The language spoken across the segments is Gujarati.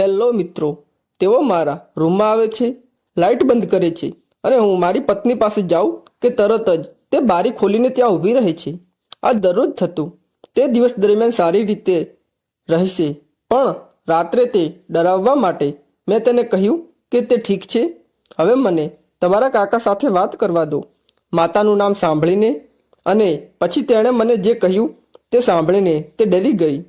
હેલો મિત્રો, તેઓ મારા રૂમમાં આવે છે, લાઇટ બંધ કરે છે અને હું મારી પત્ની પાસે જાઉં કે તરત જ તે બારી ખોલીને ત્યાં ઊભી રહે છે. આ દરરોજ થતું. તે દિવસ દરમિયાન સારી રીતે રહેશે. પણ રાત્રે તે ડરાવવા માટે મેં તેને કહ્યું કે તે ઠીક છે. હવે મને તમારા કાકા સાથે વાત કરવા દો. માતાનું નામ સાંભળીને અને પછી તેણે મને જે કહ્યું તે સાંભળીને તે ડરી ગઈ.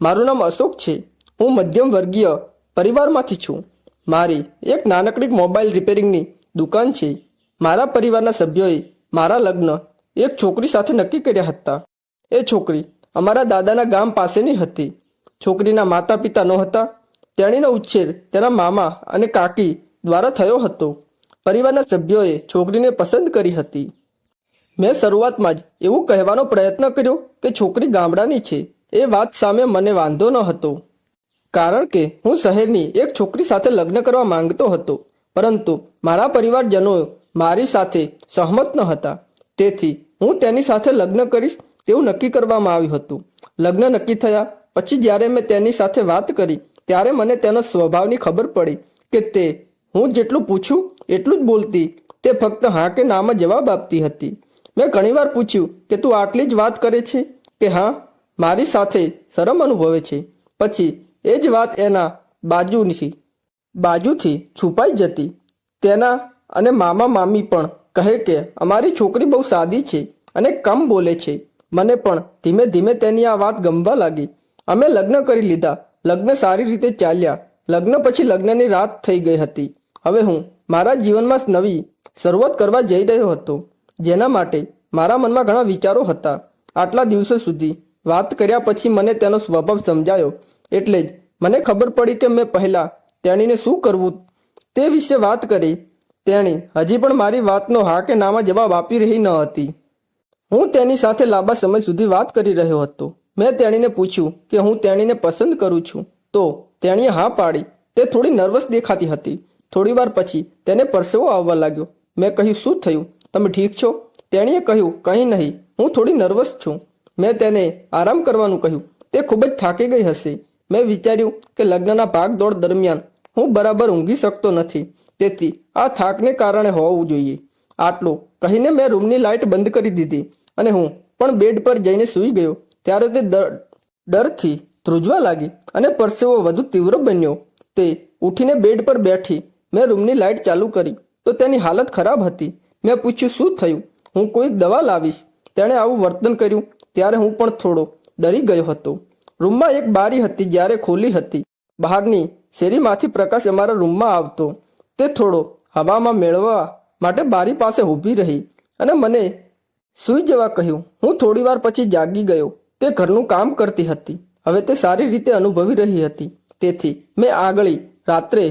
મારું નામ અશોક છે. હું મધ્યમ વર્ગીય પરિવારમાંથી છું. મારી એક નાનકડી મોબાઈલ રિપેરિંગની દુકાન છે. મારા પરિવારના સભ્યોએ મારા લગ્ન એક છોકરી સાથે નક્કી કર્યા હતા. એ છોકરી અમારા દાદાના ગામ પાસેની હતી. છોકરીના માતા પિતા નહોતા. તેણીનો ઉછેર તેના મામા અને કાકી દ્વારા થયો હતો. પરિવારના સભ્યોએ છોકરીને પસંદ કરી હતી. મેં શરૂઆતમાં જ એવું કહેવાનો પ્રયત્ન કર્યો કે છોકરી ગામડાની છે. એ વાત સામે મને વાંધો ન હતો કારણ કે હું શહેરની એક છોકરી સાથે લગ્ન કરવા માંગતો હતો. પરંતુ મારા પરિવારજનો મારી સાથે સહમત ન હતા. તેથી હું તેની સાથે લગ્ન કરીશ તેવું નક્કી કરવામાં આવ્યું હતું. લગ્ન નક્કી થયા પછી જ્યારે મેં તેની સાથે વાત કરી, ત્યારે મને તેનો સ્વભાવની ખબર પડી કે તે હું જેટલું પૂછું, એટલું જ બોલતી, તે ફક્ત હા કે નામાં જવાબ આપતી હતી. મેં ઘણીવાર પૂછ્યું કે તું આટલી જ વાત કરે છે? કે હા, મારી સાથે શરમ અનુભવે છે. પછી એ જ વાત એના બાજુની બાજુથી છુપાઈ જતી. તેના અને મામા મામી પણ કહે કે, અમારી છોકરી બહુ સાદી છે અને કમ બોલે છે. મને પણ ધીમે ધીમે તેની આ વાત ગમવા લાગી. અમે લગ્ન કરી લીધા. લગ્ન સારી રીતે ચાલ્યા. લગ્ન પછી લગ્નની રાત થઈ ગઈ હતી. હવે હું મારા જીવનમાં નવી શરૂઆત કરવા જઈ રહ્યો હતો, જેના માટે મારા મનમાં ઘણા વિચારો હતા. આટલા દિવસો સુધી વાત કર્યા પછી મને તેનો સ્વભાવ સમજાયો. એટલે જ મને ખબર પડી કે મેં પહેલાં તેણીને શું કરવું તે વિશે વાત કરી. તેણી હજી પણ મારી વાતનો હા કે નામાં જવાબ આપી રહી ન હતી. હું તેની સાથે લાંબા સમય સુધી વાત કરી રહ્યો હતો. મેં તેણીને પૂછ્યું કે હું તેણીને પસંદ કરું છું. તો તેણીએ હા પાડી. તે થોડી નર્વસ દેખાતી હતી. થોડી વાર પછી તેને પરસેવો આવવા લાગ્યો. મેં કહ્યું, શું થયું? તમે ઠીક છો? તેણીએ કહ્યું, કંઈ નહીં. હું થોડી નર્વસ છું. મેં તેને આરામ કરવાનું કહ્યું. તે ખૂબ જ થાકી ગઈ હશે. મેં વિચાર્યું કે લગ્નના ભાગદોડ દરમિયાન હું બરાબર ઊંઘી શકતો નથી. તેથી આ થાકને કારણે હોવું જોઈએ. આટલું કહીને મેં રૂમની લાઇટ બંધ કરી દીધી અને હું પણ બેડ પર જઈને સૂઈ ગયો. ત્યારે તે ડરથી ધ્રુજવા લાગી અને પરસેવો વધુ તીવ્ર બન્યો. તે ઉઠીને બેડ પર બેઠી મેં રૂમની લાઇટ ચાલુ કરી. તો તેની હાલત ખરાબ હતી. મેં પૂછ્યું, શું થયું? હું કોઈ દવા લાવીશ? તેણે આવું વર્તન કર્યું. ત્યારે હું પણ થોડો ડરી ગયો હતો. રૂમમાં એક બારી હતી જ્યારે ખોલી હતી. બહારની શેરીમાંથી પ્રકાશ અમારા રૂમમાં આવતો. તે થોડો હવામાં મેળવવા માટે બારી પાસે ઊભી રહી અને મને સૂઈ જવા કહ્યું, હું થોડીવાર પછી જાગી ગયો. તે ઘરનું કામ કરતી હતી. હવે તે સારી રીતે અનુભવી રહી હતી. તેથી મેં આગળી રાત્રે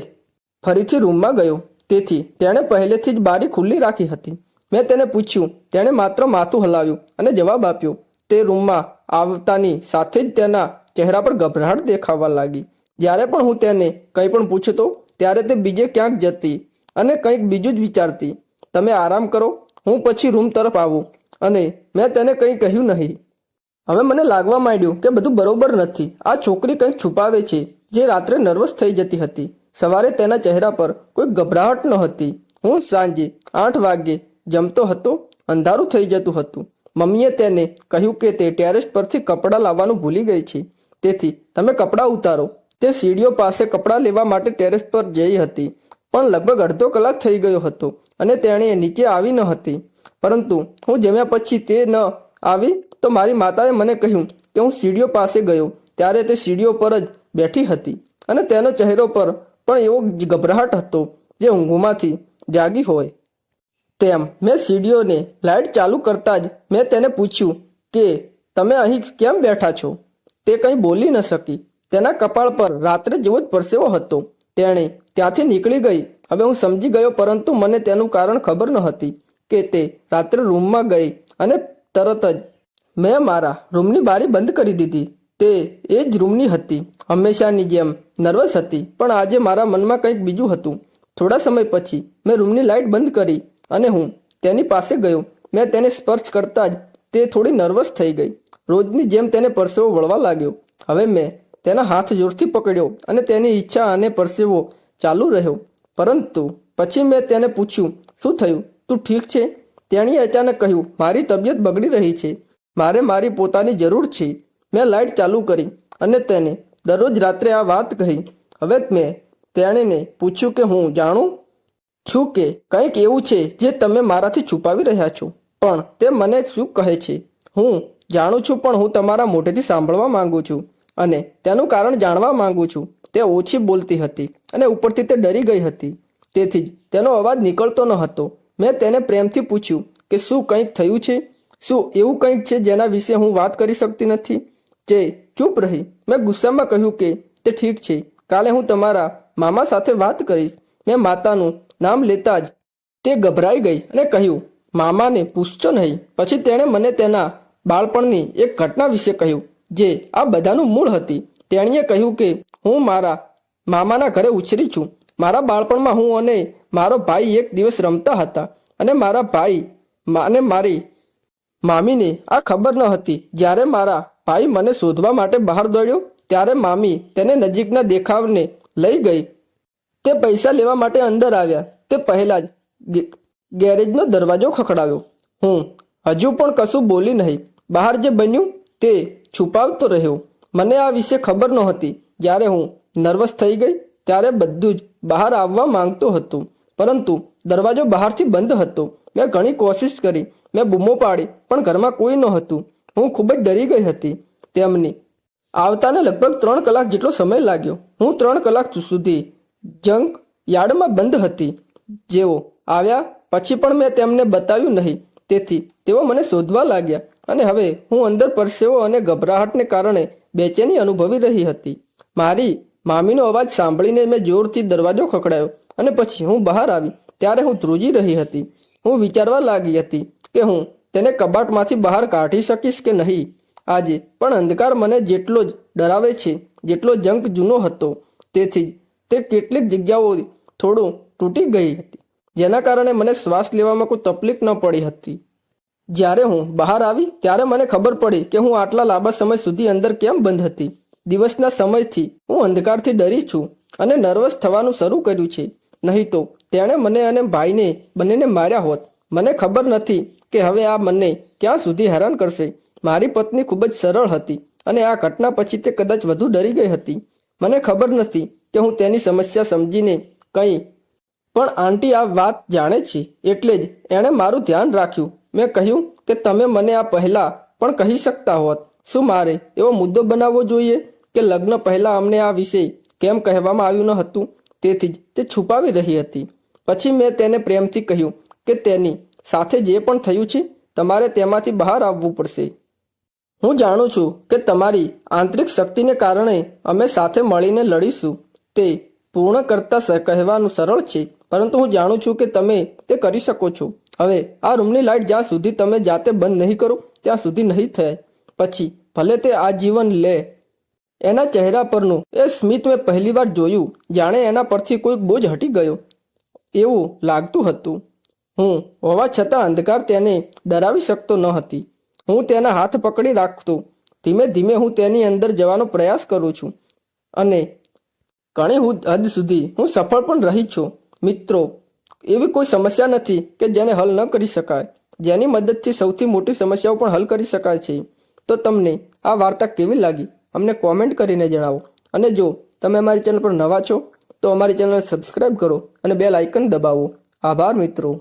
ફરીથી રૂમમાં ગયો. તેથી તેણે પહેલેથી જ બારી ખુલ્લી રાખી હતી. મેં તેને પૂછ્યું. તેણે માત્ર માથું હલાવ્યું અને જવાબ આપ્યો તે રૂમમાં આવતાની સાથે જ તેના ચહેરા પર ગભરાટ દેખાવા લાગી. જ્યારે પણ હું તેને કંઈ પણ પૂછતો, ત્યારે તે બીજે ક્યાંક જતી અને કંઈક બીજું જ વિચારતી. તમે આરામ કરો, હું પછી રૂમ તરફ આવું. અને મેં તેને કંઈ કહ્યું નહીં. હવે મને લાગવા માંડ્યું કે બધું બરોબર નથી. આ છોકરી કંઈક છુપાવે છે, જે રાત્રે નર્વસ થઈ જતી હતી. સવારે તેના ચહેરા પર કોઈ ગભરાહટ ન હતી. હું સાંજે આઠ વાગ્યે જમતો હતો, અંધારું થઈ જતું હતું. મમ્મીએ તેને કહ્યું કે તે ટેરેસ પરથી કપડાં લાવવાનું ભૂલી ગઈ છે. તેથી, તમે કપડાં ઉતારો. તે સીડીઓ પાસે કપડાં લેવા માટે ટેરેસ પર જઈ હતી, પણ લગભગ અડધો કલાક થઈ ગયો હતો અને તેણે નીચે આવી ન હતી. પરંતુ, હું જમ્યા પછી તે ન આવી તો મારી માતાએ મને કહ્યું કે હું સીડીઓ પાસે ગયો, ત્યારે તે સીડીઓ પર જ બેઠી હતી અને તેનો ચહેરો પર પણ એવો ગભરાહટ હતો જે ઊંઘમાંથી જાગી હોય. તેમ મેં સીડીઓને લાઇટ ચાલુ કરતાં જ મેં તેને પૂછ્યું કે, તમે અહીં કેમ બેઠા છો? તે કંઈ બોલી ન શકી. તેના કપાળ પર રાત્રે જેવો જ પરસેવો હતો. તેણે ત્યાંથી નીકળી ગઈ. હવે હું સમજી ગયો, પરંતુ મને તેનું કારણ ખબર ન હતી કે તે રાત્રે રૂમમાં ગઈ અને તરત જ મેં મારા રૂમની બારી બંધ કરી દીધી. તે એ જ રૂમની હતી, હંમેશાની જેમ નર્વસ હતી. પણ આજે મારા મનમાં કંઈક બીજું હતું. થોડા સમય પછી મેં રૂમની લાઇટ બંધ કરી. અને હું તેની પાસે ગયો. મેં તેને સ્પર્શ કરતાં જ તે થોડી નર્વસ થઈ ગઈ. રોજની જેમ તેને પરસેવો વળવા લાગ્યો. હવે મેં તેના હાથ જોરથી પકડ્યો અને તેની ઈચ્છા અને પરસેવો ચાલુ રહ્યો. પરંતુ પછી મેં તેને પૂછ્યું, શું થયું? તું ઠીક છે? તેણીએ અચાનક કહ્યું, મારી તબિયત બગડી રહી છે. મારે મારી પોતાની જરૂર છે. મેં લાઇટ ચાલુ કરી અને તેને દરરોજ રાત્રે આ વાત કહી. હવે મેં તેણીને પૂછ્યું કે હું જાણું? છું કે કંઈક એવું છે જે તમે મારાથી છુપાવી રહ્યા છો. પણ તે મને શું કહે છે? હું જાણું છું, પણ હું તમારા મોઢેથી સાંભળવા માંગુ છું અને તેનું કારણ જાણવા માંગુ છું. તે ઓછી બોલતી હતી અને ઉપરથી તે ડરી ગઈ હતી. તેથી જ તેનો અવાજ નીકળતો ન હતો. મેં તેને પ્રેમથી પૂછ્યું કે શું કંઈક થયું છે? શું એવું કંઈક છે જેના વિશે હું વાત કરી શકતી નથી? જે ચૂપ રહી. મેં ગુસ્સામાં કહ્યું કે તે ઠીક છે. કાલે હું તમારા મામા સાથે વાત કરીશ. મેં માતાનું નામ લેતા જ તે ગભરાઈ ગઈ અને કહ્યું, મામાને પૂછજો નહીં. પછી તેણે મને તેના બાળપણની એક ઘટના વિશે કહ્યું, જે આ બધાનું મૂળ હતી. તેણીએ કહ્યું કે, હું મારા મામાના ઘરે ઉછરી છું. મારા બાળપણમાં હું અને મારો ભાઈ એક દિવસ રમતા હતા અને મારા ભાઈ અને મારી મામીને આ ખબર ન હતી. જ્યારે મારા ભાઈ મને શોધવા માટે બહાર દોડ્યો, ત્યારે મામી તેને નજીકના દેખાવને લઈ ગઈ. તે પૈસા લેવા માટે અંદર આવ્યા. તે પહેલા જ ગેરેજનો દરવાજો ખખડાવ્યો હું હજુ પણ કશું બોલી નહીં. બહાર જે બન્યું તે છુપાવતો રહ્યો. મને આ વિશે ખબર નહોતી. જ્યારે હું નર્વસ થઈ ગઈ, ત્યારે બધું જ બહાર આવવા માંગતો હતો. પરંતુ દરવાજો બહારથી બંધ હતો. મેં ઘણી કોશિશ કરી. મેં બૂમો પાડી, પણ ઘરમાં કોઈ નહોતું. હું ખૂબ જ ડરી ગઈ હતી. તેમની આવતાને લગભગ ત્રણ કલાક જેટલો સમય લાગ્યો. હું ત્રણ કલાક સુધી જંક યાર્ડમાં બંધ હતી. જેઓ આવ્યા પછી પણ મેં તેમને બતાવ્યું નહીં. તેથી તેઓ મને શોધવા લાગ્યા. અને હવે હું અંદર પરસેવો અને ગભરાહટને કારણે બેચેની અનુભવી રહી હતી. મારી મામીનો અવાજ સાંભળીને મેં જોરથી દરવાજો ખખડાયો અને પછી હું બહાર આવી. ત્યારે હું ધ્રુજી રહી હતી. હું વિચારવા લાગી હતી કે હું તેને કબાટમાંથી બહાર કાઢી શકીશ કે નહીં. આજે પણ અંધકાર મને જેટલો જ ડરાવે છે, જેટલો જંક જૂનો હતો. તેથી જ તે કેટલીક જગ્યાઓ થોડું તૂટી ગઈ હતી, જેના કારણે મને શ્વાસ લેવામાં કોઈ તકલીફ ન પડી હતી. જ્યારે હું બહાર આવી, ત્યારે મને ખબર પડી કે હું આટલા લાંબા સમય સુધી અંદર કેમ બંધ હતી. દિવસના સમયથી હું અંધકારથી ડરી છું અને નર્વસ થવાનું શરૂ કર્યું છે. નહીં તો તેણે મને અને ભાઈને બંનેને માર્યા હોત. મને ખબર નથી કે હવે આ મને ક્યાં સુધી હેરાન કરશે. મારી પત્ની ખૂબ જ સરળ હતી અને આ ઘટના પછી તે કદાચ વધુ ડરી ગઈ હતી. મને ખબર નથી કે હું તેની સમસ્યા સમજીને કંઈ. પણ આંટી આ વાત જાણે છે, એટલે જ એણે મારું ધ્યાન રાખ્યું. મેં કહ્યું કે તમે મને આ પહેલાં પણ કહી શકતા હોત. શું મારે એવો મુદ્દો બનાવવો જોઈએ કે લગ્ન પહેલાં અમને આ વિષય કેમ કહેવામાં આવ્યું ન હતું? તેથી જ તે છુપાવી રહી હતી. પછી મેં તેને પ્રેમથી કહ્યું કે તેની સાથે જે પણ થયું છે, તમારે તેમાંથી બહાર આવવું પડશે. હું જાણું છું કે તમારી આંતરિક શક્તિને કારણે અમે સાથે મળીને લડીશું. તે પૂર્ણ કરતા કહેવાનું સરળ છે. પરંતુ હું જાણું છું કે તમે તે કરી શકો છો. હવે આ રૂમની લાઇટ જ્યાં સુધી તમે જાતે બંધ નહીં કરો, ત્યાં સુધી નહીં થાય. પછી, ભલે તે આ જીવન લે. એના ચહેરા પરનું એ સ્મિત મેં પહેલીવાર જોયું. જાણે એના પરથી કોઈક બોજ હટી ગયો. એવું લાગતું હતું. હું હોવા છતાં અંધકાર તેને ડરાવી શકતો ન હતી. હું તેના હાથ પકડી રાખતો. ધીમે ધીમે હું તેની અંદર જવાનો પ્રયાસ કરું છું. અને ઘણી હદ સુધી હું સફળ પણ રહી છું. મિત્રો, એવી કોઈ સમસ્યા નથી કે જેને હલ ન કરી શકાય. જેની મદદથી સૌથી મોટી સમસ્યાઓ પણ હલ કરી શકાય છે. તો તમને આ વાર્તા કેવી લાગી? અમને કોમેન્ટ કરીને જણાવો. અને જો તમે અમારી ચેનલ પર નવા છો, તો અમારી ચેનલને સબસ્ક્રાઈબ કરો અને બેલ આઇકન દબાવો. આભાર મિત્રો.